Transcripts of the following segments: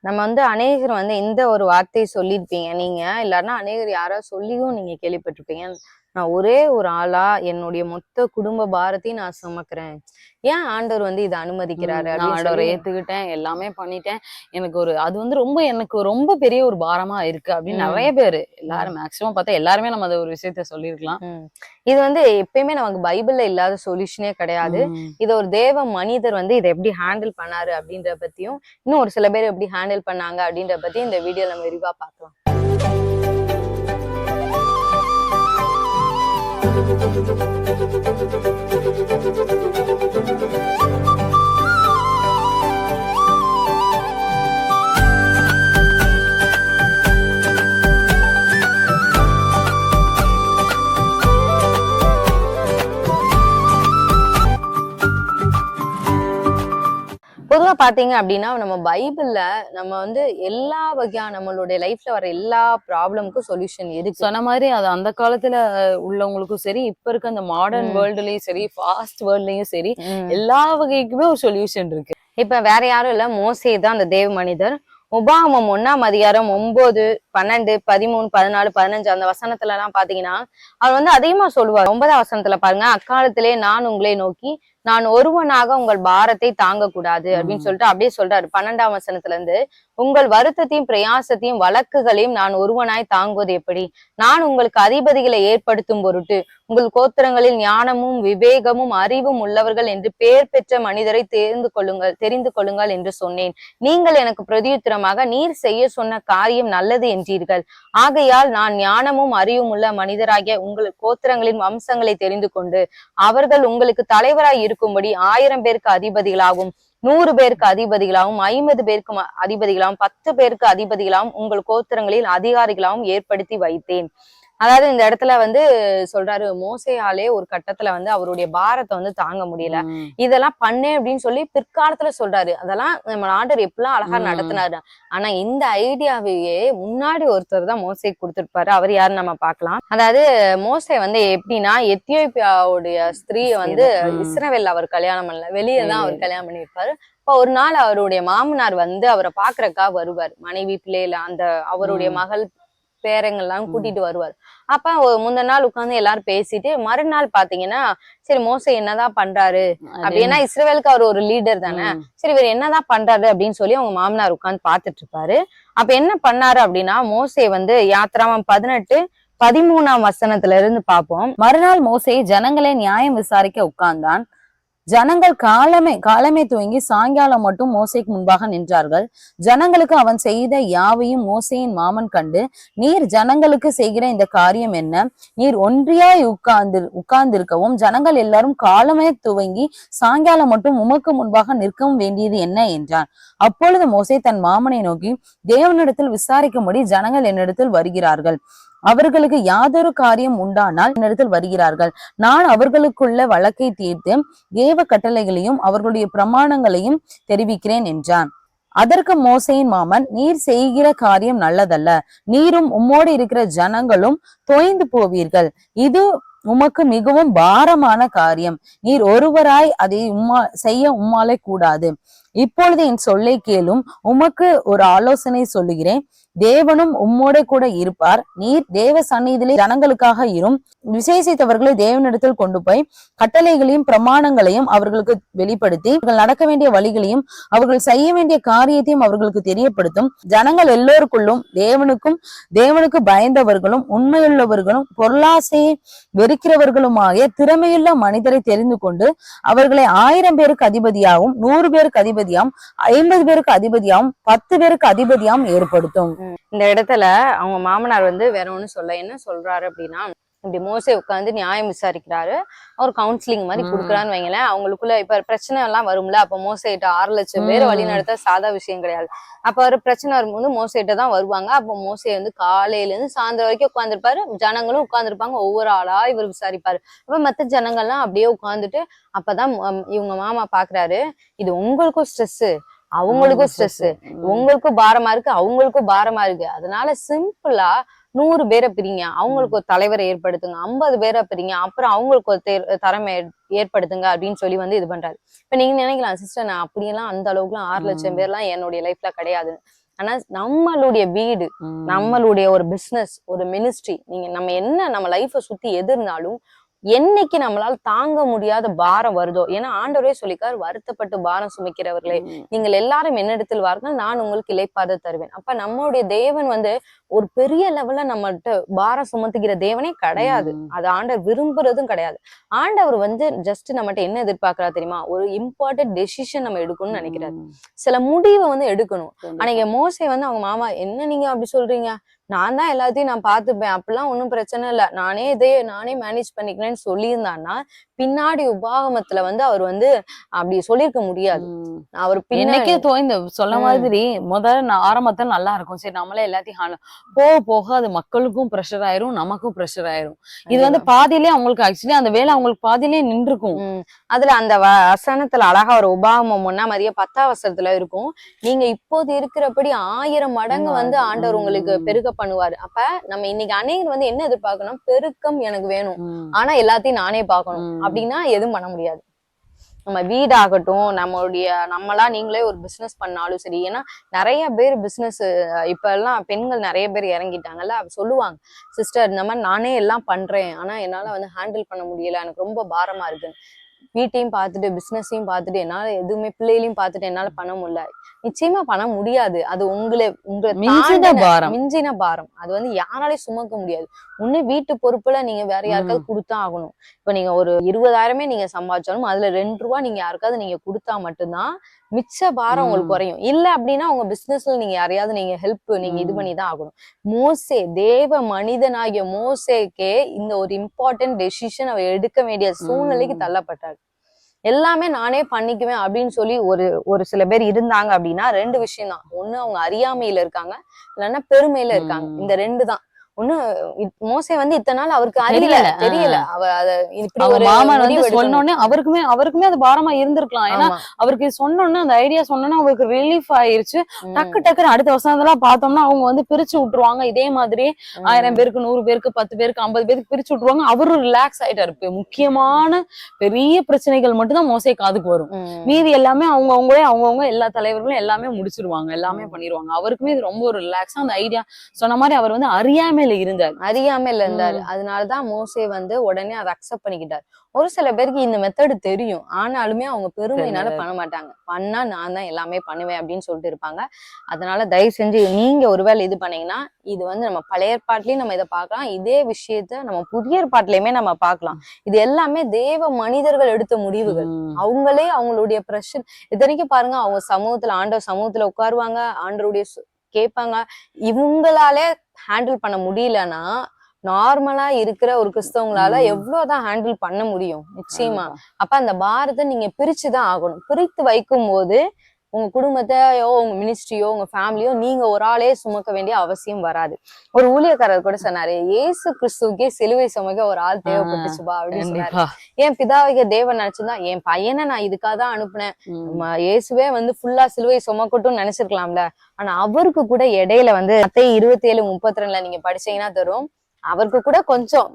நம்ம வந்து அநேகர் வந்து இந்த ஒரு வார்த்தையை சொல்லியிருப்பீங்க. நீங்க இல்லைன்னா அநேகர் யாராவது சொல்லியும் நீங்க கேள்விப்பட்டிருப்பீங்க. நான் ஒரே ஒரு ஆளா என்னுடைய மொத்த குடும்ப பாரத்தையும் நான் சுமக்கிறேன். ஏன் ஆண்டவர் வந்து இதை அனுமதிக்கிறாரு ஆண்டவரை ஏத்துக்கிட்டேன் எல்லாமே பண்ணிட்டேன். எனக்கு ஒரு அது வந்து ரொம்ப எனக்கு ரொம்ப பெரிய ஒரு பாரமா இருக்கு அப்படின்னு. நிறைய பேரு எல்லாரும் மேக்சிமம் பார்த்தா எல்லாருமே நம்ம அந்த ஒரு விஷயத்த சொல்லியிருக்கலாம். இது வந்து எப்பயுமே நமக்கு பைபிள்ல இல்லாத சொல்யூஷனே கிடையாது. இத ஒரு தேவ மனிதர் வந்து இதை எப்படி ஹேண்டில் பண்ணாரு அப்படின்ற பத்தியும் இன்னும் ஒரு சில பேர் எப்படி ஹேண்டில் பண்ணாங்க அப்படின்ற பத்தியும் இந்த வீடியோ நம்ம விரிவா பார்க்கலாம். பாத்தீங்க அப்படின்னா நம்ம பைபிள்ல நம்ம வந்து எல்லா வகையான நம்மளுடைய லைஃப்ல வர எல்லா ப்ராப்ளம்க்கும் சொல்யூஷன் இருக்கு சொன்ன மாதிரி அது அந்த காலத்துல உள்ளவங்களுக்கும் சரி இப்ப இருக்க அந்த மாடர்ன். வேர்ல்டுலயும் சரி ஃபாஸ்ட் வேர்ல்ட்லயும் சரி. எல்லா வகைக்குமே ஒரு சொல்யூஷன் இருக்கு இப்ப வேற யாரும் இல்ல மோசே தான் அந்த தேவ மனிதர் உபாகமம் ஒண்ணாம் அதிகாரம் ஒன்பது பன்னெண்டு பதிமூணு பதினாலு பதினஞ்சு அந்த வசனத்துல எல்லாம் பாத்தீங்கன்னா அவர் வந்து அதிகமா சொல்லுவார் ஒன்பதாம் வசனத்துல பாருங்க அக்காலத்திலே நான் உங்களை நோக்கி நான் ஒருவனாக உங்கள் பாரத்தை தாங்க கூடாது அப்படின்னு. சொல்லிட்டு அப்படியே சொல்றாரு பன்னெண்டாம் வசனத்துல இருந்து உங்கள் வருத்தத்தையும் பிரயாசத்தையும் வழக்குகளையும் நான் ஒருவனாய் தாங்குவது எப்படி? நான் உங்களுக்கு அதிபதிகளை ஏற்படுத்தும் பொருட்டு உங்கள் கோத்திரங்களில் ஞானமும் விவேகமும் அறிவும் உள்ளவர்கள் என்று பெயர் பெற்ற மனிதரை தெரிந்து கொள்ளுங்கள் தெரிந்து கொள்ளுங்கள் என்று சொன்னேன். நீங்கள் எனக்கு பிரதியுத்தரமாக நீர் செய்ய சொன்ன காரியம் நல்லது என்றீர்கள். ஆகையால் நான் ஞானமும் அறிவும் உள்ள மனிதராகிய உங்கள் கோத்திரங்களின் வம்சங்களை தெரிந்து கொண்டு அவர்கள் உங்களுக்கு தலைவராய் இருக்கும்படி ஆயிரம் பேருக்கு அதிபதிகளாகும். நூறு பேருக்கு அதிபதிகளாகவும் ஐம்பது பேருக்கு அதிபதிகளாகவும் பத்து பேருக்கு அதிபதிகளாகவும் உங்கள் கோத்திரங்களில் அதிகாரிகளாகவும் ஏற்படுத்தி வைத்தேன். அதாவது இந்த இடத்துல வந்து சொல்றாரு மோசையாலே ஒரு கட்டத்துல வந்து அவருடைய பாரத்தை வந்து தாங்க முடியல. இதெல்லாம் பண்ணு அப்படின்னு சொல்லி பிற்காலத்துல சொல்றாரு அதெல்லாம் நம்ம ஆண்டவர் எப்படிலாம் அழகா. நடத்தினாரு ஆனா இந்த ஐடியாவையே முன்னாடி ஒருத்தர் தான் மோசை கொடுத்திருப்பாரு அவர் யாருன்னு நம்ம பார்க்கலாம் அதாவது மோசை வந்து எப்படின்னா எத்தியோப்பியாவுடைய ஸ்திரீயை வந்து ம். இஸ்ரவேல் அவர் கல்யாணம் பண்ணல வெளியே தான் அவர். கல்யாணம் பண்ணியிருப்பாரு இப்ப ஒரு நாள் அவருடைய மாமனார் வந்து அவரை பாக்குறக்கா வருவார் மனைவி பிள்ளையில அந்த அவருடைய. மகள் பேரங்கள்லாம். கூட்டிட்டு வருவார். அப்ப முந்தின நாள் உட்கார்ந்து எல்லாரும் பேசிட்டு மறுநாள் பாத்தீங்கன்னா சரி மோசை என்னதான் பண்றாரு? அப்படின்னா இஸ்ரேலுக்கு அவர் ஒரு லீடர் தானே. சரி இவர் என்னதான் பண்றாரு அப்படின்னு சொல்லி அவங்க மாமனார் உட்கார்ந்து பாத்துட்டு இருப்பாரு அப்ப என்ன பண்ணாரு அப்படின்னா மோசே வந்து யாத்திராமம் பதினெட்டு பதிமூணாம் வசனத்துல இருந்து பார்ப்போம் மறுநாள் மோசே ஜனங்களை நியாயம் விசாரிக்க உட்கார்ந்தான். ஜனங்கள் காலமே காலமே துவங்கி சாயங்காலம் மட்டும் மோசைக்கு முன்பாக நின்றார்கள். ஜனங்களுக்கு அவன் செய்த யாவையும் மோசையின் மாமன் கண்டு நீர் ஜனங்களுக்கு செய்கிற இந்த காரியம் என்ன? நீர் ஒன்றியாய் உட்கார்ந்து உட்கார்ந்திருக்கவும் ஜனங்கள் எல்லாரும் காலமே துவங்கி சாயங்காலம் மட்டும் உமக்கு முன்பாக நிற்கவும் வேண்டியது என்ன? என்றான். அப்பொழுது மோசை தன் மாமனை நோக்கி தேவனிடத்தில் விசாரிக்கும்படி ஜனங்கள் என்னிடத்தில் வருகிறார்கள். அவர்களுக்கு யாதொரு காரியம் உண்டானால் என்னிடத்தில் வருகிறார்கள். நான் அவர்களுக்குள்ள வழக்கை தீர்த்து தேவ கட்டளைகளையும் அவர்களுடைய பிரமாணங்களையும் தெரிவிக்கிறேன் என்றான். அதற்கு மோசையின் மாமன் நீர் செய்கிற காரியம் நல்லதல்ல. நீரும் உம்மோடு இருக்கிற ஜனங்களும் தொய்ந்து போவீர்கள். இது உமக்கு மிகவும் பாரமான காரியம். நீர் ஒருவராய் அதை உம்மா செய்ய உம்மாலே கூடாது. இப்பொழுது என் சொல்லை கேளும் உமக்கு ஒரு ஆலோசனை சொல்லுகிறேன். தேவனும் உம்மோட கூட இருப்பார். நீர் தேவ சந்நிதியிலே ஜனங்களுக்காக இரும். விசேஷித்தவர்களை தேவனிடத்தில் கொண்டு போய் கட்டளைகளையும் பிரமாணங்களையும் அவர்களுக்கு வெளிப்படுத்தி அவர்கள் நடக்க வேண்டிய வழிகளையும் அவர்கள் செய்ய வேண்டிய காரியத்தையும் அவர்களுக்கு தெரியப்படுத்தும். ஜனங்கள் எல்லோருக்குள்ளும் தேவனுக்கும் தேவனுக்கு பயந்தவர்களும் உண்மையுள்ளவர்களும் பொருளாசையை வெறுக்கிறவர்களுமாகிய திறமையுள்ள மனிதரை தெரிந்து கொண்டு அவர்களை ஆயிரம் பேருக்கு அதிபதியாகவும் நூறு பேருக்கு அதிபதி அதிபதியாம் ஐம்பது பேருக்கு அதிபதியாம் பத்து பேருக்கு அதிபதியாம் ஏற்படுத்தும். இந்த இடத்துல அவங்க மாமனார் வந்து வேற ஒண்ணு சொல்ல என்ன சொல்றாரு அப்படின்னா இப்படி மோசே உட்கார்ந்து நியாயம் விசாரிக்கிறாரு. அவர் கவுன்சிலிங் மாதிரி. கொடுக்குறான்னு வைங்களேன். அவங்களுக்குள்ள இப்ப பிரச்சனை எல்லாம் வரும்ல. அப்ப மோசைகிட்ட ஆறு லட்சம் பேர். வழி நடத்த சாதா விஷயம் கிடையாது. அப்ப ஒரு பிரச்சனை வரும்போது மோசைகிட்ட தான் வருவாங்க. அப்ப மோசை வந்து காலையில இருந்து சாயந்தரம் வரைக்கும் உட்காந்துருப்பாரு ஜனங்களும் உட்கார்ந்திருப்பாங்க. ஒவ்வொரு ஆளா இவர் விசாரிப்பாரு. அப்ப மத்த ஜனங்கள்லாம் அப்படியே உட்கார்ந்துட்டு அப்பதான் இவங்க மாமா பாக்குறாரு. இது உங்களுக்கும் ஸ்ட்ரெஸ் அவங்களுக்கும் ஸ்ட்ரெஸ் உங்களுக்கும் பாரமா இருக்கு. அவங்களுக்கும் பாரமா இருக்கு. அதனால சிம்பிளா நூறு பேரை பிரிங்க. அவங்களுக்கு ஒரு தலைவரை ஏற்படுத்துங்க. ஐம்பது பேரை பிரிங்க. அப்புறம் அவங்களுக்கு ஒரு தேர் திறமை ஏற்- ஏற்படுத்துங்க அப்படின்னு சொல்லி வந்து இது பண்றாரு. இப்ப நீங்க நினைக்கலாம் சிஸ்டர் நான் அப்படியெல்லாம் அந்த அளவுக்குலாம் ஆறு லட்சம் ம். பேர்லாம் என்னுடைய லைஃப்ல கிடையாது ஆனா நம்மளுடைய வீடு. நம்மளுடைய ஒரு பிசினஸ் ஒரு மினிஸ்ட்ரி நீங்க நம்ம என்ன நம்ம லைஃப சுத்தி எது இருந்தாலும் என்னைக்கு நம்மளால தாங்க முடியாத பாரம் வருதோ ஏன்னா ஆண்டவரே சொல்லிக்கார் வருத்தப்பட்டு பாரம் சுமைக்கிறவர்களே. நீங்கள் எல்லாரும் என்னிடத்தில் வாருங்கள் நான் உங்களுக்கு இலைப்பாத தருவேன். அப்ப நம்மளுடைய தேவன் வந்து ஒரு பெரிய லெவல்ல நம்மகிட்ட பாரம் சுமத்துகிற தேவனே கிடையாது. அது ஆண்டவர் விரும்புறதும் கிடையாது ஆண்டவர் வந்து ஜஸ்ட் நம்மகிட்ட என்ன எதிர்பார்க்கறா தெரியுமா ஒரு இம்பார்ட்டன்ட் டெசிஷன் நம்ம எடுக்கணும்னு நினைக்கிறாரு. சில முடிவை வந்து எடுக்கணும். அன்னைக்கு மோசே வந்து அவங்க மாமா என்ன நீங்க அப்படி சொல்றீங்க நான் தான் எல்லாத்தையும் நான் பாத்துப்பேன் அப்படிலாம் ஒண்ணும் பிரச்சனை இல்ல நானே இதே நானே மேனேஜ் பண்ணிக்கிறேன்னு சொல்லியிருந்தான்னா பின்னாடி உபாகமத்துல வந்து அவர் வந்து அப்படி சொல்லியிருக்க முடியாது. அவர் பின்னாடி என்னைக்கே தோய்ந்த சொல்ல. மாதிரி முதல்ல ஆரம்பத்துல நல்லா இருக்கும் சரி நம்மளே எல்லாத்தையும் போக போக அது மக்களுக்கும் ப்ரெஷர் ஆயிரும் நமக்கும் ப்ரெஷர் ஆயிரும். இது வந்து பாதியிலே அவங்களுக்கு ஆக்சுவலி அந்த வேலை அவங்களுக்கு பாதியிலே நின்றுக்கும். அதுல அந்த வசனத்துல அழகா ஒரு உபாகமம் ஒன்னா மாதிரியே பத்தாம் வசனத்துல இருக்கும். நீங்க இப்போது இருக்கிறபடி ஆயிரம் மடங்கு வந்து ஆண்டவர் உங்களுக்கு உம். பெருக பண்ணுவாரு. அப்ப நம்ம இன்னைக்கு அநேகர் வந்து என்ன எதிர்பார்க்கணும்? பெருக்கம் எனக்கு வேணும். ஆனா எல்லாத்தையும் நானே பார்க்கணும். அப்படின்னா எதுவும் பண்ண முடியாது. நம்ம வீடாகட்டும் நம்மளுடைய நம்மளா நீங்களே ஒரு பிசினஸ் பண்ணாலும் சரி ஏன்னா நிறைய பேர் பிசினஸ் இப்ப எல்லாம் பெண்கள் நிறைய பேர் இறங்கிட்டாங்கல்ல சொல்லுவாங்க சிஸ்டர் இந்த மாதிரி நானே எல்லாம் பண்றேன். ஆனா என்னால வந்து ஹேண்டில் பண்ண முடியல. எனக்கு ரொம்ப பாரமா இருக்கு வீட்டையும் பார்த்துட்டு பிசினஸையும் பார்த்துட்டு என்னால எதுவுமே பிள்ளைகளையும் பார்த்துட்டு என்னால பண்ண முடியல. நிச்சயமா பண்ண முடியாது. அது உங்களை உங்களை மிஞ்சின பாரம். மிஞ்சின பாரம். அது வந்து யாராலையும் சுமக்க முடியாது. ஒண்ணு வீட்டு பொறுப்புல நீங்க வேற யாருக்காவது கொடுத்தா ஆகணும். இப்ப நீங்க ஒரு இருபதாயிரமே நீங்க சம்பாதிச்சாலும் அதுல ரெண்டு ரூபா நீங்க யாருக்காவது நீங்க கொடுத்தா மட்டும்தான் மிச்ச பாரம் உங்களுக்கு. குறையும் இல்ல அப்படின்னா உங்க பிசினஸ்ல நீங்க யாரையாவது நீங்க ஹெல்ப் நீங்க இது. பண்ணி தான் ஆகணும் மோசே தேவ மனிதனாகிய மோசேக்கே இந்த ஒரு இம்பார்ட்டன்ட் டெசிஷன் அவர் எடுக்க வேண்டிய சூழ்நிலைக்கு. தள்ளப்பட்டார் எல்லாமே நானே பண்ணிக்குவேன் அப்படின்னு சொல்லி ஒரு ஒரு சில பேர் இருந்தாங்க அப்படின்னா ரெண்டு விஷயம் தான் ஒண்ணு அவங்க அறியாமையில இருக்காங்க இல்லைன்னா பெருமையில இருக்காங்க. இந்த ரெண்டு தான் ஒண்ணு மோசே வந்து இத்தனை நாள் அவருக்கு அறியல தெரியல, ஆ. தெரியல அவ அத இப்படி அவங்க ஒரு மாமன் வந்து. சொன்னோடனே அவருக்குமே அவருக்குமே அது பாரமா இருந்திருக்கலாம் ஏன்னா. அவருக்கு சொன்னோன்னே அந்த ஐடியா சொன்னோன்னே அவருக்கு ரிலீஃப் ஆயிருச்சு. டக்கு டக்குன்னு அடுத்த வசனத்தெல்லாம் பார்த்தோம்னா அவங்க வந்து பிரிச்சு விட்டுருவாங்க இதே மாதிரி. ஆயிரம் பேருக்கு நூறு பேருக்கு பத்து பேருக்கு ஐம்பது பேருக்கு பிரிச்சு விட்டுருவாங்க அவரும் ரிலாக்ஸ் ஆயிட்டாரு முக்கியமான பெரிய பிரச்சனைகள் மட்டும்தான் மோசை காதுக்கு வரும். மீதி எல்லாமே அவங்க அவங்களே அவங்கவுங்க எல்லா தலைவர்களும் எல்லாமே முடிச்சிருவாங்க எல்லாமே பண்ணிருவாங்க அவருக்குமே இது ரொம்ப ஒரு ரிலாக்ஸா அந்த ஐடியா சொன்ன மாதிரி அவர் வந்து அறியாமையில இருந்தார். அறியாமையில இருந்தாரு. அதனாலதான் மோசே வந்து உடனே அதை அக்செப்ட் பண்ணிக்கிட்டாரு. ஒரு சில பேருக்கு இந்த மெத்தடு தெரியும். ஆனாலுமே அவங்க பெருமையினால. பண்ண மாட்டாங்க பண்ணா நான் தான் எல்லாமே பண்ணுவேன் அப்படின்னு சொல்லிட்டு இருப்பாங்க. அதனால தயவு செஞ்சு நீங்க ஒருவேளை இது பண்ணீங்கன்னா இது வந்து நம்ம பழைய ஏற்பாட்லயும் நம்ம இதை பார்க்கலாம். இதே விஷயத்த நம்ம புதிய ஏற்பாட்டுலயுமே நம்ம பார்க்கலாம். இது எல்லாமே தேவ மனிதர்கள் எடுத்த முடிவுகள். அவங்களே அவங்களுடைய பிரஷர் இத்தனைக்கும் பாருங்க அவங்க சமூகத்துல ஆண்டவர் சமூகத்துல உட்காருவாங்க. ஆண்டவருடைய சு- கேட்பாங்க இவங்களாலே ஹேண்டில் பண்ண முடியலன்னா நார்மலா இருக்கிற ஒரு கிறிஸ்தவங்களால. எவ்வளவுதான் ஹேண்டில் பண்ண முடியும் நிச்சயமா. அப்ப அந்த பாரத்தை நீங்க பிரிச்சுதான் ஆகணும் பிரித்து வைக்கும் போது உங்க குடும்பத்தையோ உங்க மினிஸ்ட்ரியோ உங்க ஃபேமிலியோ நீங்க ஒரு ஆளே சுமக்க வேண்டிய அவசியம் வராது. ஒரு ஊழியக்காரர் கூட சொன்னாரு இயேசு கிறிஸ்துவுக்கே சிலுவை சுமக்க ஒரு ஆள் தேவைப்பட்டுச்சுப்பா அப்படின்னு சொன்னாரு. என் பிதாவிக தேவன் நினைச்சிருந்தா என் பையனை நான் இதுக்காக தான் அனுப்புனேன். இயேசுவே வந்து ஃபுல்லா சிலுவை சுமக்கட்டும் நினைச்சிருக்கலாம்ல. ஆனா அவருக்கு கூட இடையில வந்து இருபத்தி ஏழு முப்பத்தி ரெண்டுல நீங்க படிச்சீங்கன்னா தரும். அவருக்கு கூட கொஞ்சம்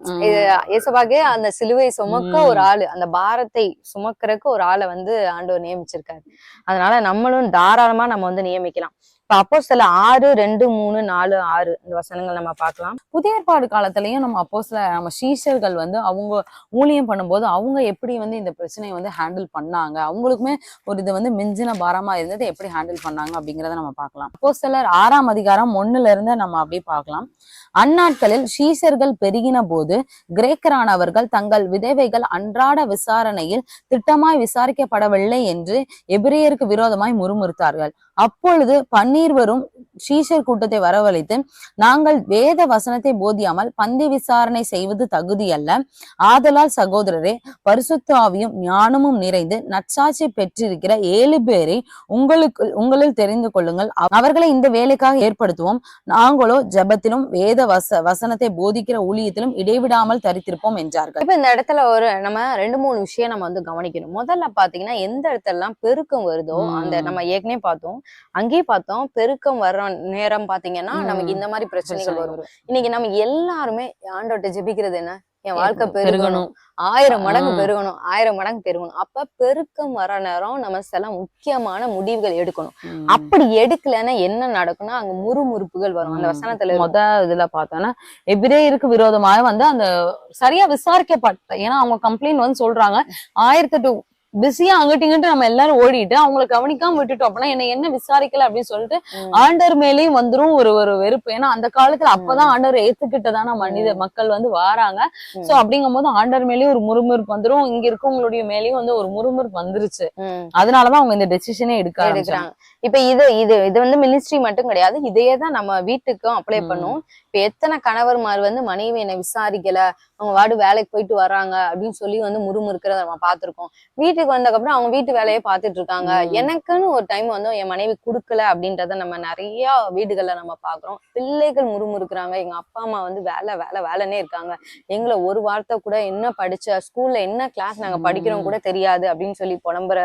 இயேசுவாக்கே அந்த சிலுவை சுமக்க. ஒரு ஆளு அந்த பாரத்தை சுமக்கறதுக்கு ஒரு ஆளை வந்து ஆண்டவர் நியமிச்சிருக்காரு. அதனால நம்மளும் தாராளமா நம்ம வந்து நியமிக்கலாம். அப்போ சில ஆறு ரெண்டு மூணு நாலு ஆறு இந்த வசனங்கள் நம்ம பார்க்கலாம். புதிய ஏற்பாடு காலத்திலையும் நம்ம அப்போ சில நம்ம சீஷர்கள் வந்து அவங்க ஊழியம் பண்ணும்போது அவங்க எப்படி வந்து இந்த பிரச்சனையை வந்து ஹேண்டில் பண்ணாங்க? அவங்களுக்குமே ஒரு இது வந்து மிஞ்சின பாரமா இருந்தது. எப்படி ஹேண்டில் பண்ணாங்க அப்படிங்கறத நம்ம பார்க்கலாம். அப்போ சிலர் ஆறாம் அதிகாரம் ஒண்ணுல இருந்து நம்ம அப்படியே பார்க்கலாம். அந்நாட்களில் சீஷர்கள் பெருகின போது கிரேக்கரானவர்கள் தங்கள் விதவைகள் அன்றாட விசாரணையில் திட்டமாய் விசாரிக்கப்படவில்லை என்று எபிரேயருக்கு விரோதமாய் முறுமுறுத்தார்கள். அப்பொழுது பன்னீர்வரும் சீஷர் கூட்டத்தை வரவழைத்து நாங்கள் வேத வசனத்தை போதியாமல் பந்தி விசாரணை செய்வது தகுதியல்ல ஆதலால் சகோதரரே பரிசுத்த ஆவியும் ஞானமும் நிறைந்து நற்சாட்சி பெற்றிருக்கிற ஏழு பேரை உங்களுக்கு உங்களில் தெரிந்து கொள்ளுங்கள். அவ- அவர்களை இந்த வேலைக்காக ஏற்படுத்துவோம். நாங்களோ ஜெபத்திலும் வேத வச வசனத்தை போதிக்கிற ஊழியத்திலும் இடைவிடாமல் தரித்திருப்போம் என்றார்கள். இப்ப இந்த இடத்துல ஒரு நம்ம ரெண்டு மூணு விஷயம் நம்ம வந்து கவனிக்கணும். முதல்ல பாத்தீங்கன்னா எந்த இடத்துல எல்லாம் பெருக்கம் வருதோ. அந்த நம்ம ஏற்கனவே பார்த்தோம். அங்கேயே பார்த்தோம் பெருக்கம் வர்ற நேரம் பாத்தீங்கன்னா. நமக்கு இந்த மாதிரி பிரச்சனைகள் வரும். இன்னைக்கு நம்ம எல்லாருமே ஆண்டோட்ட ஜெபிக்கிறது என்ன என் வாழ்க்கை பெருகணும். ஆயிரம் மடங்கு. பெருகணும் ஆயிரம் மடங்கு பெருகணும் அப்ப பெருக்கம் வர நேரம் நம்ம சில முக்கியமான முடிவுகள் எடுக்கணும். அப்படி எடுக்கலைன்னா என்ன நடக்கும்னா அங்க முறுமுறுப்புகள் வரும் அந்த. வசனத்துல. மொத இதுல பார்த்தோன்னா எபிரேயருக்கு விரோதமாக வந்து அந்த சரியா விசாரிக்கப்பட்ட ஏன்னா அவங்க கம்ப்ளைண்ட் வந்து சொல்றாங்க ஆயிரத்தெட்டு பிஸியா அங்கிட்டு இங்கிட்டு நம்ம எல்லாரும் ஓடிட்டு அவங்கள கவனிக்காம விட்டுட்டோம் அப்படின்னா என்ன என்ன விசாரிக்கல அப்படின்னு சொல்லிட்டு. ஆண்டர் மேலேயும் வந்துரும் ஒரு ஒரு வெறுப்பு. ஏன்னா அந்த காலத்துல அப்பதான் ஆண்டவர் ஏத்துக்கிட்டதான மனித மக்கள் வந்து வாராங்க. சோ அப்படிங்கும் போது ஆண்டர் மேலேயும் ஒரு முறுமுறுப்பு வந்துரும். இங்க இருக்கவங்களுடைய மேலேயும் வந்து ஒரு முறுமுறுப்பு வந்துருச்சு. அதனாலதான் அவங்க இந்த டெசிஷனே எடுக்க ஆரம்பிச்சாங்க. எடுக்கிறாங்க. இப்ப இது இது இது வந்து மினிஸ்ட்ரி மட்டும் கிடையாது. இதையே தான் நம்ம வீட்டுக்கும் அப்ளை. பண்ணும். இப்ப எத்தனை கணவர்மார் வந்து மனைவி என்னை விசாரிக்கல அவங்க வாடு வேலைக்கு போயிட்டு வராங்க அப்படின்னு சொல்லி வந்து முறுமுறுக்கிறத நம்ம பார்த்திருக்கோம். வீட்டுக்கு வந்ததுக்கப்புறம் அவங்க வீட்டு வேலையை பார்த்துட்டு இருக்காங்க. எனக்குன்னு ஒரு டைம் வந்து என் மனைவி கொடுக்கல அப்படின்றத நம்ம நிறைய வீடுகள்ல நம்ம பாக்குறோம் பிள்ளைகள் முறுமுறுக்கிறாங்க. எங்க அப்பா அம்மா வந்து வேலை வேலை வேலைன்னே இருக்காங்க. எங்களை ஒரு வார்த்தை கூட என்ன படிச்ச ஸ்கூல்ல என்ன கிளாஸ் நாங்க படிக்கிறோம் கூட தெரியாது அப்படின்னு சொல்லி புலம்புற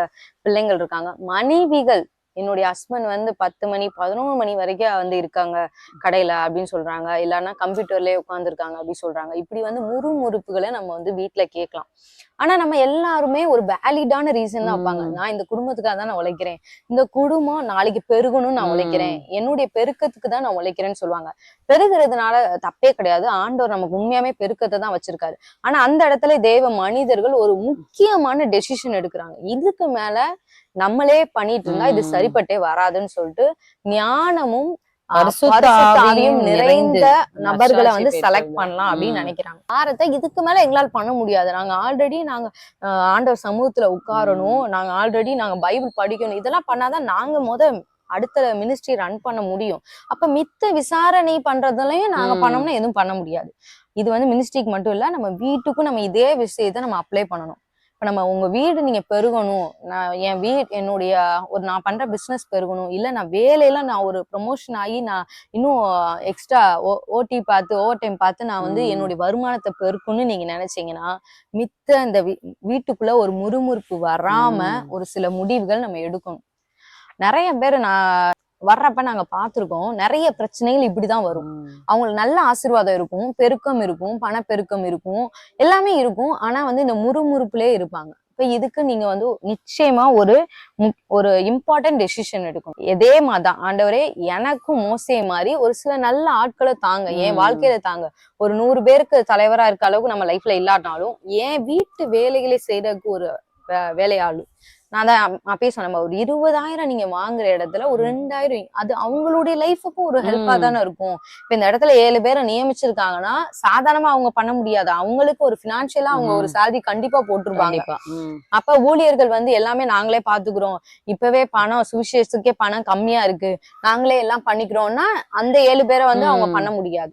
பிள்ளைங்கள் இருக்காங்க. மனைவிகள் என்னுடைய ஹஸ்பண்ட் வந்து பத்து மணி பதினோரு மணி வரைக்கும் வந்து இருக்காங்க கடையில அப்படின்னு சொல்றாங்க. இல்லைன்னா கம்ப்யூட்டர்லயே உட்காந்துருக்காங்க அப்படின்னு சொல்றாங்க. இப்படி வந்து முறுமுறுப்புகளை நம்ம வந்து வீட்ல கேட்கலாம். ஆனா நம்ம எல்லாருமே ஒரு வேலிடான ரீசன் தான் வைப்பாங்க. நான் இந்த குடும்பத்துக்காக தான் நான் உழைக்கிறேன். இந்த குடும்பம் நாளைக்கு பெருகணும்னு நான். உழைக்கிறேன். என்னுடைய பெருக்கத்துக்கு தான் நான் உழைக்கிறேன்னு சொல்லுவாங்க. பெருகிறதுனால தப்பே கிடையாது. ஆண்டவர் நமக்கு உண்மையாவே பெருக்கத்தை தான் வச்சிருக்காரு. ஆனா அந்த இடத்துல தேவ மனிதர்கள் ஒரு முக்கியமான டெசிஷன் எடுக்கிறாங்க. இதுக்கு மேல நம்மளே பண்ணிட்டு இருந்தா இது. சரிப்பட்டே வராதுன்னு சொல்லிட்டு ஞானமும் நிறைந்து நபர்களை வந்து செலக்ட். பண்ணலாம் அப்படின்னு. நினைக்கிறாங்க பாரத்தை இதுக்கு மேல எங்களால பண்ண முடியாது நாங்க ஆல்ரெடி நாங்க ஆண்டவர் சமூகத்துல உட்காரணும் நாங்க ஆல்ரெடி நாங்க பைபிள் படிக்கணும் இதெல்லாம் பண்ணாதான் நாங்க முத அடுத்த மினிஸ்ட்ரி ரன் பண்ண முடியும் அப்ப மித்த விசாரணை பண்றதுலயும் நாங்க. பண்ணோம்னா எதுவும் பண்ண முடியாது இது வந்து மினிஸ்ட்ரிக்கு மட்டும் இல்ல நம்ம வீட்டுக்கும் நம்ம இதே விஷயத்தை நம்ம அப்ளை பண்ணணும் இப்ப நம்ம உங்க வீடு நீங்க பெருகணும் நான் என் வீ என்னுடைய ஒரு நான் பண்ற பிசினஸ் பெருகணும் இல்ல நான் வேலையில நான் ஒரு ப்ரொமோஷன் ஆகி நான் இன்னும் எக்ஸ்ட்ரா ஓடி பார்த்து ஓவர் டைம் பார்த்து நான் வந்து. என்னுடைய வருமானத்தை பெருக்கணும்னு நீங்க நினைச்சீங்கன்னா மித்த இந்த வீட்டுக்குள்ள ஒரு முறுமுறுப்பு வராம ம். ஒரு சில முடிவுகள் நம்ம எடுக்கணும் நிறைய பேர் நான் வர்றப்ப நாங்க பார்த்திருக்கோம் நிறைய பிரச்சனைகள் இப்படிதான் வரும். அவங்களுக்கு நல்ல ஆசீர்வாதம் இருக்கும் பெருக்கம் இருக்கும் பணப்பெருக்கம் இருக்கும் எல்லாமே இருக்கும். ஆனா வந்து இந்த முறுமுறுப்புலயே இருப்பாங்க. இப்ப இதுக்கு நீங்க வந்து நிச்சயமா ஒரு ஒரு இம்பார்ட்டன்ட் டெசிஷன் எடுக்கணும். இதே மாதிரிதான். ஆண்டவரே எனக்கும் மோசே மாதிரி ஒரு சில நல்ல ஆட்களை தாங்க. என். வாழ்க்கையில தாங்க. ஒரு நூறு பேருக்கு தலைவரா இருக்க அளவுக்கு நம்ம லைஃப்ல இல்லாட்டாலும் என் வீட்டு வேலைகளை செய்யறதுக்கு ஒரு வே- வேலையாளு. நான் தான் அப்~ அப்பயே சொன்னேன் ஒரு இருபதாயிரம் நீங்க வாங்குற இடத்துல ஒரு ரெண்டாயிரம் அது அவங்களுடைய லைஃபுக்கும் ஒரு ஹெல்ப்பா. தானே இருக்கும் இப்ப இந்த இடத்துல ஏழு பேரை நியமிச்சிருக்காங்கன்னா சாதாரணமா அவங்க பண்ண முடியாது அவங்களுக்கு ஒரு பினான்சியலா அவங்க ஒரு. சேலரி கண்டிப்பா போட்டிருப்பாங்க. அப்ப ஊழியர்கள் வந்து எல்லாமே நாங்களே பாத்துக்கிறோம் இப்பவே பணம் சுவிசேஷத்துக்கே பணம் கம்மியா இருக்கு நாங்களே எல்லாம் பண்ணிக்கிறோம்னா அந்த ஏழு பேரை வந்து அவங்க. பண்ண முடியாது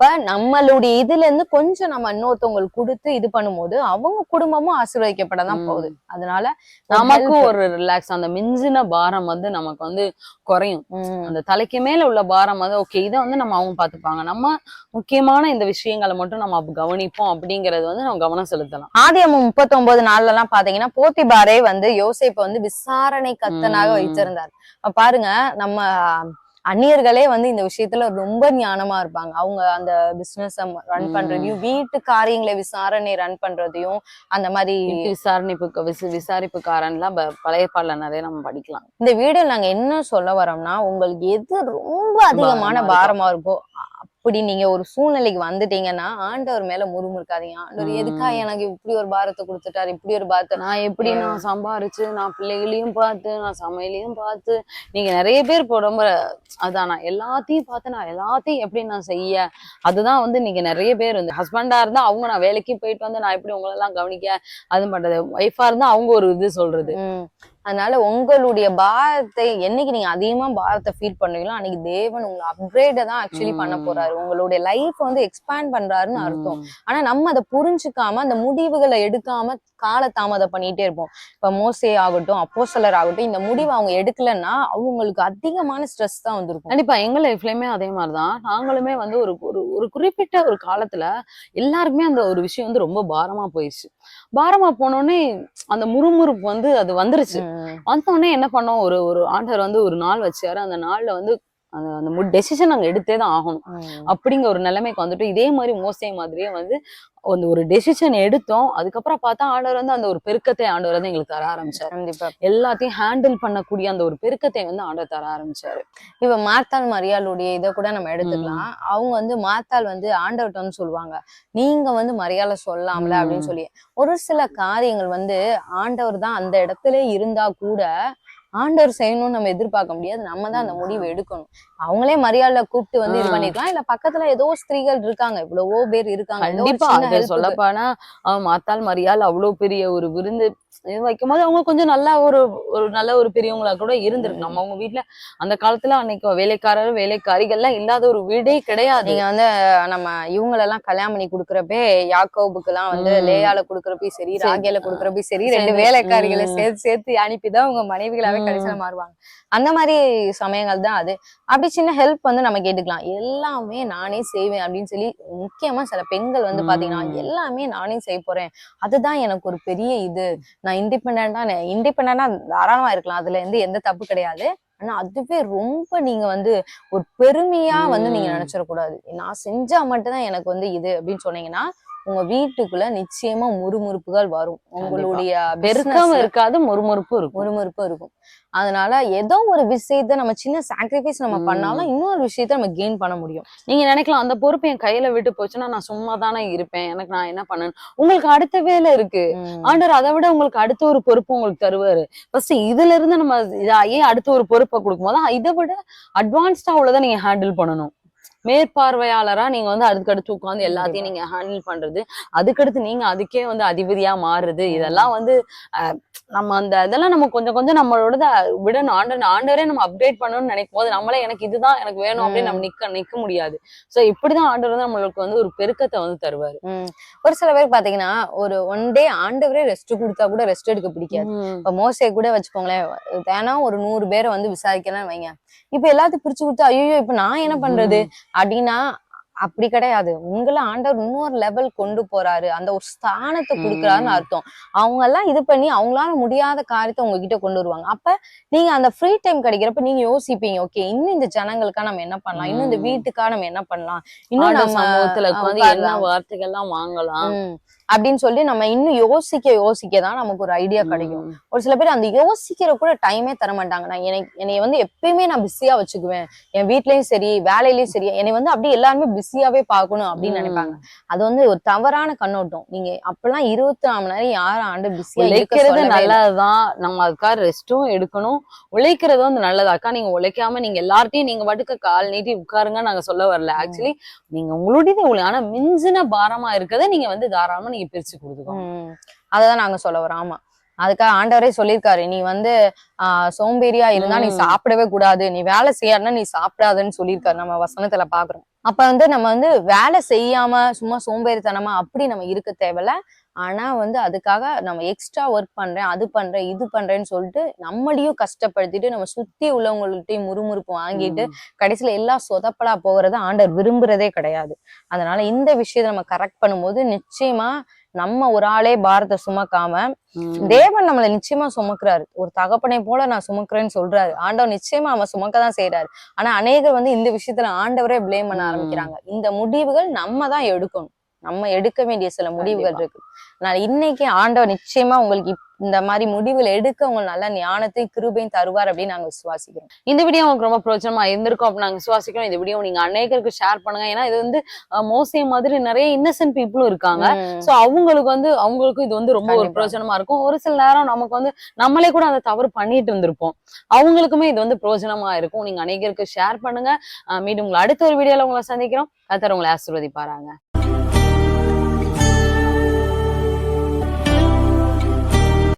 இப்ப நம்மளுடைய இதுல இருந்து கொஞ்சம் நம்ம இன்னொருத்தவங்களுக்கு கொடுத்து இது பண்ணும்போது அவங்க குடும்பமும் ஆசீர்வதிக்கப்பட தான் ம். போகுது அதனால நமக்கு help. ஒரு ரிலாக்ஸ் அந்த மிஞ்சின பாரம் வந்து நமக்கு வந்து குறையும். அந்த தலைக்கு மேல உள்ள பாரம் வந்து ஓகே இதை வந்து நம்ம அவங்க பாத்துப்பாங்க நம்ம முக்கியமான இந்த விஷயங்களை மட்டும் நம்ம அப்ப கவனிப்போம் அப்படிங்கறது வந்து நம்ம கவனம் செலுத்தலாம் ஆதியாமம் முப்பத்தொன்பது நாள்ல எல்லாம் பாத்தீங்கன்னா போத்திபாரே வந்து யோசேப்பை வந்து விசாரணை கத்தனாக. வைத்திருந்தார் அப்ப பாருங்க நம்ம அந்நியர்களே வந்து இந்த விஷயத்துல ரொம்ப ஞானமா இருப்பாங்க அவங்க அந்த பிசினஸ் ரன். பண்றதையும் வீட்டு காரியங்களை விசாரணை ரன் பண்றதையும் அந்த மாதிரி விசாரணைப்பு விச- விசாரிப்புக்காரன்லாம் ப- பழைய பாடல நிறைய நம்ம படிக்கலாம் இந்த வீடியோ நாங்க என்ன சொல்ல வரோம்னா உங்களுக்கு எது ரொம்ப அதிகமான பாரமா பாரமா இருக்கோ அப்படி நீங்க ஒரு சூழ்நிலைக்கு வந்துட்டீங்கன்னா ஆண்டவர் மேல முறுமுறுக்காதீங்க. ஆண்டவர். எதுக்கா எனக்கு இப்படி ஒரு பாரத்தை கொடுத்துட்டாரு இப்படி ஒரு பாரத்தை? நான் எப்படி நான் சம்பாரிச்சு நான் பிள்ளைகளையும் பார்த்து நான் சமையலையும் பார்த்து நீங்க நிறைய பேர் இப்போ ரொம்ப அதான் நான் எல்லாத்தையும் பார்த்து நான் எல்லாத்தையும் எப்படி நான் செய்ய? அதுதான் வந்து நீங்க நிறைய பேர் வந்து ஹஸ்பண்டா இருந்தா அவங்க நான் வேலைக்கு போயிட்டு வந்து நான் எப்படி உங்களை எல்லாம் கவனிக்க அது பண்றது? ஒய்ஃபா இருந்தா அவங்க ஒரு இது சொல்றது. அதனால உங்களுடைய பாரத்தை என்னைக்கு நீங்க அதிகமா பாரத்தை ஃபீல் பண்ணுவீங்களோ அன்னைக்கு தேவன் உங்களை அப்கிரேட தான் ஆக்சுவலி பண்ண. போறாரு. உங்களுடைய லைஃப் வந்து எக்ஸ்பேண்ட் பண்றாருன்னு அர்த்தம். ஆனா நம்ம அதை புரிஞ்சுக்காம அந்த முடிவுகளை எடுக்காம கால தாமதம் பண்ணிட்டே இருப்போம். இப்ப மோசே ஆகட்டும் அப்போஸ்தலர் ஆகட்டும் இந்த முடிவு அவங்க எடுக்கலன்னா அவங்களுக்கு அதிகமான ஸ்ட்ரெஸ் தான் வந்திருக்கும். கண்டிப்பா எங்க லைஃப்லயுமே அதே மாதிரிதான். நாங்களுமே வந்து ஒரு ஒரு ஒரு குறிப்பிட்ட ஒரு காலத்துல எல்லாருக்குமே அந்த ஒரு விஷயம் வந்து ரொம்ப பாரமா போயிடுச்சு. பாரமா போனோடனே அந்த முறுமுறுப்பு வந்து அது வந்துருச்சு. வந்தோடனே என்ன பண்ணோம்? ஒரு ஒரு ஆண்டவர் வந்து ஒரு நாள் வச்சாரு. அந்த நாள்ல வந்து அந்த அந்த டெசிஷன் நாங்க எடுத்தே தான் ஆகணும். அப்படிங்கிற ஒரு நிலைமைக்கு வந்துட்டு இதே மாதிரி மோசே மாதிரியே வந்து அந்த ஒரு டெசிஷன் எடுத்தோம். அதுக்கப்புறம் பார்த்தா ஆண்டவர் வந்து அந்த ஒரு பெருக்கத்தை ஆண்டவர் வந்து எங்களுக்கு தர ஆரம்பிச்சாரு. கண்டிப்பா. எல்லாத்தையும் ஹேண்டில் பண்ணக்கூடிய அந்த ஒரு பெருக்கத்தை வந்து ஆண்டவர் தர ஆரம்பிச்சாரு. இப்ப மார்த்தாள் மரியாளுடைய இதை கூட நம்ம எடுத்துக்கலாம். அவங்க வந்து மார்த்தாள் வந்து ஆண்டவர்ட்ட வந்து சொல்லுவாங்க. நீங்க வந்து மரியாதை சொல்லலாம்ல ம். அப்படின்னு சொல்லி. ஒரு சில காரியங்கள் வந்து ஆண்டவர் தான் அந்த இடத்துல இருந்தா கூட ஆண்டவர் செய்யணும்னு நம்ம எதிர்பார்க்க முடியாது. நம்ம தான் அந்த முடிவை எடுக்கணும். அவங்களே மரியாதை கூப்பிட்டு வந்து இது ஆ. பண்ணிருக்கலாம் இல்ல பக்கத்துல ஏதோ ஸ்திரீகள் இருக்காங்க இவ்வளவோ பேர் இருக்காங்க கண்டிப்பா சொல்லப்பானா அவன் மாத்தாள் மரியாள் அவ்வளவு பெரிய ஒரு விருந்து வைக்கும் போது அவங்க கொஞ்சம் நல்லா ஒரு ஒரு நல்ல ஒரு பெரியவங்களா கூட இருந்திருக்கு நம்ம அவங்க வீட்ல அந்த காலத்துல அன்னைக்கு வேலைக்காரர் வேலைக்காரிகள்லாம் இல்லாத ஒரு வீடே கிடையாது நீங்க வந்து நம்ம இவங்களெல்லாம் கல்யாணம் பண்ணி குடுக்கறப்பே யாக்கோபுக்கு எல்லாம் வந்து. லேயால குடுக்கறப்பயும் சரி. ராகேல குடுக்கறப்பயும் சரி ரெண்டு. வேலைக்காரிகளை. சேர்த்து சேர்த்து அனுப்பிதான் உங்க மனைவிகளாவே. கடைசியில மாறுவாங்க அந்த மாதிரி சமயங்கள் தான் அது அப்படி சின்ன ஹெல்ப் வந்து நம்ம கேட்டுக்கலாம். எல்லாமே நானே செய்வேன் அப்படின்னு சொல்லி முக்கியமா சில பெண்கள் வந்து பாத்தீங்கன்னா. எல்லாமே நானே செய்ய போறேன். அதுதான் எனக்கு ஒரு பெரிய இது. நான் இண்டிபெண்டா இண்டிபெண்டா தாராளமா இருக்கலாம். அதுல இருந்து எந்த தப்பு கிடையாது. ஆனா அதுவே ரொம்ப நீங்க வந்து ஒரு பெருமையா வந்து நீங்க. நினைச்சிடக்கூடாது. நான் செஞ்சா மட்டும்தான் எனக்கு வந்து இது அப்படின்னு சொன்னீங்கன்னா உங்க வீட்டுக்குள்ள நிச்சயமா முறுமுறுப்புகள் வரும். உங்களுடைய பெருக்கம் இருக்காது முறுமுறுப்பு இருக்கும். முறுமுறுப்பு இருக்கும். அதனால ஏதோ ஒரு விஷயத்த நம்ம சின்ன சாக்ரிஃபைஸ் நம்ம. பண்ணாலும் இன்னொரு விஷயத்த நம்ம கெயின் பண்ண முடியும். நீங்க நினைக்கலாம் அந்த பொறுப்பு என் கையில விட்டு போச்சுன்னா நான் சும்மா தானே இருப்பேன். எனக்கு நான் என்ன பண்ணணும் உங்களுக்கு அடுத்த வேலை இருக்கு. ஆண்டவர் அதை விட உங்களுக்கு அடுத்த ஒரு பொறுப்பு உங்களுக்கு தருவாரு. ஃபர்ஸ்ட் இதுல இருந்து நம்ம இதாகி அடுத்த ஒரு பொறுப்பை கொடுக்கும்போது இதை விட அட்வான்ஸ்டா உள்ளதை நீங்க ஹேண்டில் பண்ணணும். மேற்பார்வையாளரா நீங்க வந்து அதுக்கடுத்து உட்காந்து எல்லாத்தையும் நீங்க ஹேண்டில் பண்றது. அதுக்கடுத்து நீங்க அதுக்கே வந்து அதிபதியா மாறுறது. இதெல்லாம் வந்து நம்ம அந்த இதெல்லாம் நம்ம கொஞ்சம் கொஞ்சம் நம்மளோட விடணும். ஆண்டர் ஆண்டரே நம்ம அப்டேட் பண்ணணும்னு நினைக்கும் போது நம்மளே எனக்கு இதுதான் எனக்கு வேணும் அப்படின்னு நம்ம நிக்க நிக்க முடியாது. சோ இப்படிதான் ஆண்டவர் வந்து நம்மளுக்கு வந்து ஒரு பெருக்கத்தை வந்து தருவாரு. ஒரு சில பேர் பாத்தீங்கன்னா ஒரு ஒன் டே ஆண்டவரே ரெஸ்ட் கொடுத்தா கூட ரெஸ்ட் எடுக்க பிடிக்காது. இப்ப மோசே கூட வச்சுக்கோங்களேன் தினம் ஒரு நூறு பேரை வந்து விசாரிக்கிறேன்னு வைங்க. இப்ப எல்லாத்தையும் பிரிச்சு கொடுத்தா ஐயோ இப்ப நான் என்ன பண்றது? அப்படின்னா அப்படி கிடையாது. உங்களை ஆண்டவர் இன்னொரு லெவல் கொண்டு போறாரு. அந்த ஒரு ஸ்தானத்தை கொடுக்குறாருன்னு. அர்த்தம். அவங்க எல்லாம் இது பண்ணி அவங்களால முடியாத காரியத்தை உங்ககிட்ட கொண்டு வருவாங்க. அப்ப நீங்க அந்த ஃப்ரீ டைம் கிடைக்கிறப்ப நீங்க யோசிப்பீங்க ஓகே இன்னும் இந்த ஜனங்களுக்கா நம்ம என்ன பண்ணலாம்? இன்னும் இந்த. வீட்டுக்கா நம்ம என்ன பண்ணலாம்? இன்னும் நம்ம சமூகத்துல உட்காந்து என்ன. வார்த்தைகள்லாம் வாங்கலாம். அப்படின்னு சொல்லி நம்ம இன்னும் யோசிக்க யோசிக்க தான் நமக்கு ஒரு ஐடியா கிடைக்கும். ஒரு சில பேர் அந்த யோசிக்கிற கூட டைமே தர மாட்டாங்க. நான் எனக்கு என்னைய வந்து எப்பயுமே நான் பிஸியா வச்சுக்குவேன். என் வீட்லயும் சரி வேலையிலயும் சரி என்னை வந்து அப்படியே எல்லாருமே பிஸியாவே பார்க்கணும் அப்படின்னு. நினைப்பாங்க. அது வந்து ஒரு தவறான கண்ணோட்டம். நீங்க அப்பெல்லாம் இருபத்தி நாலு மணி நேரம் யாரும் ஆண்டு பிஸியா உழைக்கிறது. நல்லதுதான். நம்ம அதுக்காக ரெஸ்டும் எடுக்கணும். உழைக்கிறது வந்து நல்லது? அக்கா நீங்க உழைக்காம நீங்க எல்லார்ட்டையும் நீங்க பாட்டுக்கு கால் நீட்டி உட்காருங்க நாங்க சொல்ல வரல. ஆக்சுவலி நீங்க உங்களுக்கு ஆனா மிஞ்சின பாரமா இருக்கதை நீங்க வந்து தாராளமா நீங்க பிரிச்சு கொடுத்துக்கோங்க. அததான் நாங்க சொல்ல வரோம். ஆமா. அதுக்காக ஆண்டவரே சொல்லியிருக்காரு. நீ வந்து ஆஹ் சோம்பேறியா இருந்தா நீ. சாப்பிடவே கூடாது. நீ வேலை செய்யாதுன்னா நீ சாப்பிடாதுன்னு சொல்லியிருக்காரு. நம்ம வசனத்துல பாக்குறோம் அப்ப வந்து நம்ம வந்து வேலை செய்யாம சும்மா சோம்பேறித்தனமா அப்படி நம்ம இருக்க தேவையில்ல. ஆனா வந்து அதுக்காக நம்ம எக்ஸ்ட்ரா ஒர்க் பண்றேன் அது பண்றேன் இது பண்றேன்னு சொல்லிட்டு நம்மளையும் கஷ்டப்படுத்திட்டு நம்ம சுத்தி உள்ளவங்கள்ட்டையும் முறுமுறுப்பு வாங்கிட்டு கடைசியில எல்லாம் சொதப்பலா போகிறத ஆண்டவர் விரும்புறதே கிடையாது. அதனால இந்த விஷயத்தை நம்ம கரெக்ட் பண்ணும்போது நிச்சயமா நம்ம ஒரு ஆளே பாரத்தை சுமக்காம. தேவன் நம்மளை நிச்சயமா சுமக்குறாரு. ஒரு தகப்பனை போல நான் சுமக்குறேன்னு சொல்றாரு. ஆண்டவர் நிச்சயமா அவன் சுமக்கதான் செய்யறாரு ஆனா அநேகர் வந்து இந்த விஷயத்துல ஆண்டவரே ப்ளேம் பண்ண. ஆரம்பிக்கிறாங்க. இந்த முடிவுகள் நம்ம தான் எடுக்கணும். நம்ம எடுக்க வேண்டிய சில முடிவுகள் இருக்கு. நான் இன்னைக்கு ஆண்டவர் நிச்சயமா உங்களுக்கு இந்த மாதிரி முடிவுகள் எடுக்க உங்களுக்கு நல்ல ஞானத்தையும் கிருபையும் தருவார் அப்படின்னு நாங்க விசுவாசிக்கிறோம் இந்த வீடியோ உங்களுக்கு ரொம்ப பிரோஜனமா இருந்திருக்கும் அப்படி நாங்க விசுவாசிக்கிறோம். இந்த வீடியோ நீங்க அநேகருக்கு ஷேர் பண்ணுங்க. ஏன்னா இது வந்து மோசே மாதிரி நிறைய இன்னசென்ட் பீப்புளும் இருக்காங்க. சோ அவங்களுக்கு வந்து அவங்களுக்கும் இது வந்து ரொம்ப ஒரு. பிரயோஜனமா இருக்கும். ஒரு சில நேரம் நமக்கு வந்து நம்மளே கூட அந்த தவறு பண்ணிட்டு இருந்திருப்போம். அவங்களுக்குமே இது வந்து பிரயோஜனமா இருக்கும். நீங்க அநேகருக்கு ஷேர் பண்ணுங்க. மீண்டும் உங்களை அடுத்த ஒரு வீடியோல உங்களை சந்திக்கிறோம். கத்தர் உங்களை ஆசீர்வதிப்பாராங்க.